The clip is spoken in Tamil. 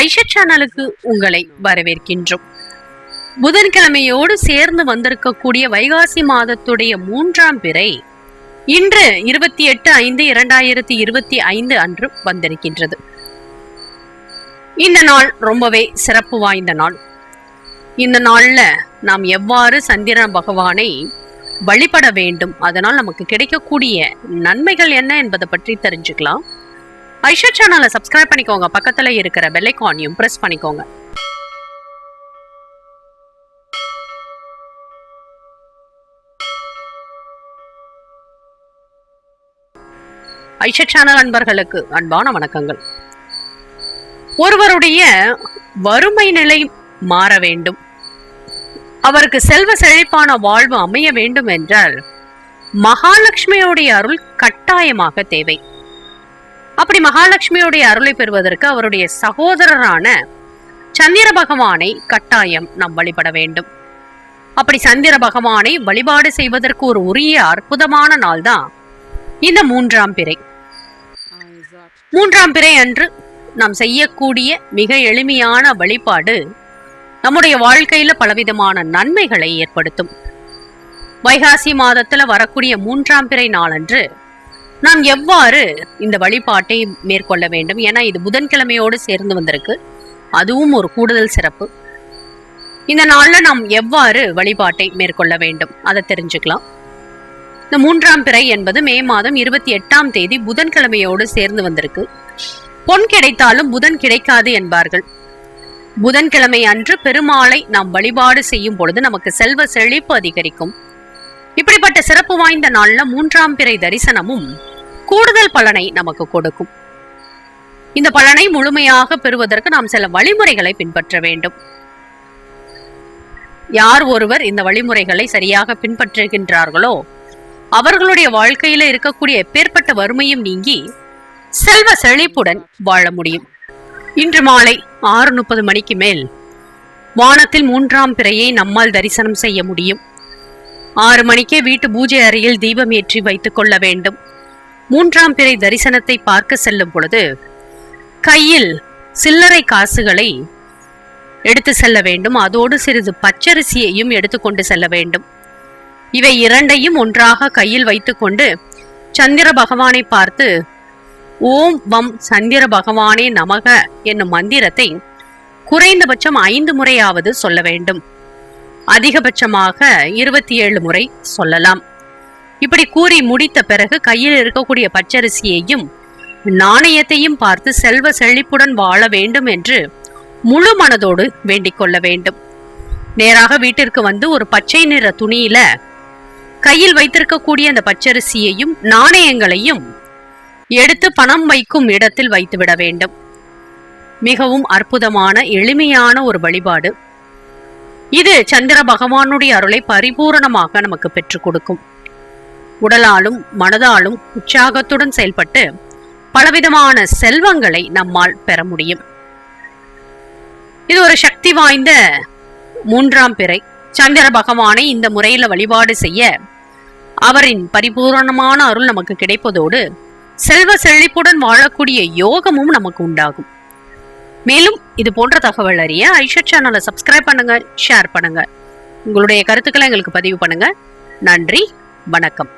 ஐஷா சேனலுக்கு உங்களை வரவேற்கின்றோம். புதன்கிழமையோடு சேர்ந்து வந்திருக்கக்கூடிய வைகாசி மாதத்துடைய மூன்றாம் பிறை இன்று இருபத்தி எட்டு ஐந்து இரண்டாயிரத்தி இருபத்தி ஐந்து அன்று வந்திருக்கின்றது. இந்த நாள் ரொம்பவே சிறப்பு வாய்ந்த நாள். இந்த நாள்ல நாம் எவ்வாறு சந்திர பகவானை வழிபட வேண்டும் அதனால் நமக்கு கிடைக்கக்கூடிய நன்மைகள் என்ன என்பதை பற்றி தெரிஞ்சுக்கலாம். ஐஷா சேனலை சப்ஸ்கிரைப் பண்ணிக்கோங்க. பக்கத்துல இருக்கிற பெல்லைக்கானையும் பிரஸ் பண்ணிக்கோங்க. ஐஷா சேனல் அன்பர்களுக்கு அன்பான வணக்கங்கள். ஒருவருடைய வறுமை நிலை மாற வேண்டும். அவருக்கு செல்வ செழிப்பான வாழ்வு அமைய வேண்டும் என்றால் மகாலட்சுமியுடைய அருள் கட்டாயமாக தேவை. அப்படி மகாலட்சுமியுடைய அருளை பெறுவதற்கு அவருடைய சகோதரரான சந்திர பகவானை கட்டாயம் நாம் வழிபட வேண்டும். அப்படி சந்திர பகவானை வழிபாடு செய்வதற்கு ஒரு உரிய அற்புதமான நாள் தான் இந்த மூன்றாம் பிறை. மூன்றாம் பிறை அன்று நாம் செய்யக்கூடிய மிக எளிமையான வழிபாடு நம்முடைய வாழ்க்கையில பலவிதமான நன்மைகளை ஏற்படுத்தும். வைகாசி மாதத்துல வரக்கூடிய மூன்றாம் பிறை நாளன்று நாம் எவ்வாறு இந்த வழிபாட்டை மேற்கொள்ள வேண்டும்? ஏன்னா இது புதன்கிழமையோடு சேர்ந்து வந்திருக்கு. அதுவும் ஒரு கூடுதல் சிறப்பு. இந்த நாள்ல நாம் எவ்வாறு வழிபாட்டை மேற்கொள்ள வேண்டும்? அதை தெரிஞ்சுக்கலாம். இந்த மூன்றாம் பிறை என்பது மே மாதம் இருபத்தி எட்டாம் தேதி புதன்கிழமையோடு சேர்ந்து வந்திருக்கு. பொன் கிடைத்தாலும் புதன் கிடைக்காது என்பார்கள். புதன்கிழமை அன்று பெருமாளை நாம் வழிபாடு செய்யும் பொழுது நமக்கு செல்வ செழிப்பு அதிகரிக்கும். இப்படிப்பட்ட சிறப்பு வாய்ந்த நாள்ல மூன்றாம் பிறை தரிசனமும் கூடுதல் பலனை நமக்கு கொடுக்கும். இந்த பலனை முழுமையாக பெறுவதற்கு நாம் சில வழிமுறைகளை பின்பற்ற வேண்டும். யார் ஒருவர் இந்த வழிமுறைகளை சரியாக பின்பற்றுகின்றார்களோ அவர்களுடைய வாழ்க்கையில இருக்கக்கூடிய எப்பேற்பட்ட வறுமையும் நீங்கி செல்வ செழிப்புடன் வாழ முடியும். இன்று மாலை ஆறு முப்பது மணிக்கு மேல் வானத்தில் மூன்றாம் பிறையை நம்மால் தரிசனம் செய்ய முடியும். ஆறு மணிக்கே வீட்டு பூஜை அறையில் தீபம் ஏற்றி வைத்துக் கொள்ள வேண்டும். மூன்றாம் பிறை தரிசனத்தை பார்க்க செல்லும் பொழுது கையில் சில்லறை காசுகளை எடுத்து செல்ல வேண்டும். அதோடு சிறிது பச்சரிசியையும் எடுத்துக்கொண்டு செல்ல வேண்டும். இவை இரண்டையும் ஒன்றாக கையில் வைத்துக்கொண்டு சந்திர பகவானை பார்த்து ஓம் வம் சந்திர பகவானே நமக என்னும் மந்திரத்தை குறைந்தபட்சம் ஐந்து முறையாவது சொல்ல வேண்டும். அதிகபட்சமாக இருபத்தி ஏழு முறை சொல்லலாம். இப்படி கூறி முடித்த பிறகு கையில் இருக்கக்கூடிய பச்சரிசியையும் நாணயத்தையும் பார்த்து செல்வ செழிப்புடன் வாழ வேண்டும் என்று முழு மனதோடு வேண்டிக் கொள்ள வேண்டும். நேராக வீட்டிற்கு வந்து ஒரு பச்சை நிற துணியில கையில் வைத்திருக்கக்கூடிய அந்த பச்சரிசியையும் நாணயங்களையும் எடுத்து பணம் வைக்கும் இடத்தில் வைத்துவிட வேண்டும். மிகவும் அற்புதமான எளிமையான ஒரு வழிபாடு. இது சந்திர பகவானுடைய அருளை பரிபூரணமாக நமக்கு பெற்றுக் கொடுக்கும். உடலாலும் மனதாலும் உற்சாகத்துடன் செயல்பட்டு பலவிதமான செல்வங்களை நம்மால் பெற முடியும். இது ஒரு சக்தி வாய்ந்த மூன்றாம் பிறை. சந்திர பகவானை இந்த முறையில வழிபாடு செய்ய அவரின் பரிபூரணமான அருள் நமக்கு கிடைப்பதோடு செல்வ செழிப்புடன் வாழக்கூடிய யோகமும் நமக்கு உண்டாகும். மேலும் இது போன்ற தகவல் அறிய ஐஷா சேனலை சப்ஸ்கிரைப் பண்ணுங்க ஷேர் பண்ணுங்க. உங்களுடைய கருத்துக்களை எங்களுக்கு பதிவு பண்ணுங்க. நன்றி வணக்கம்.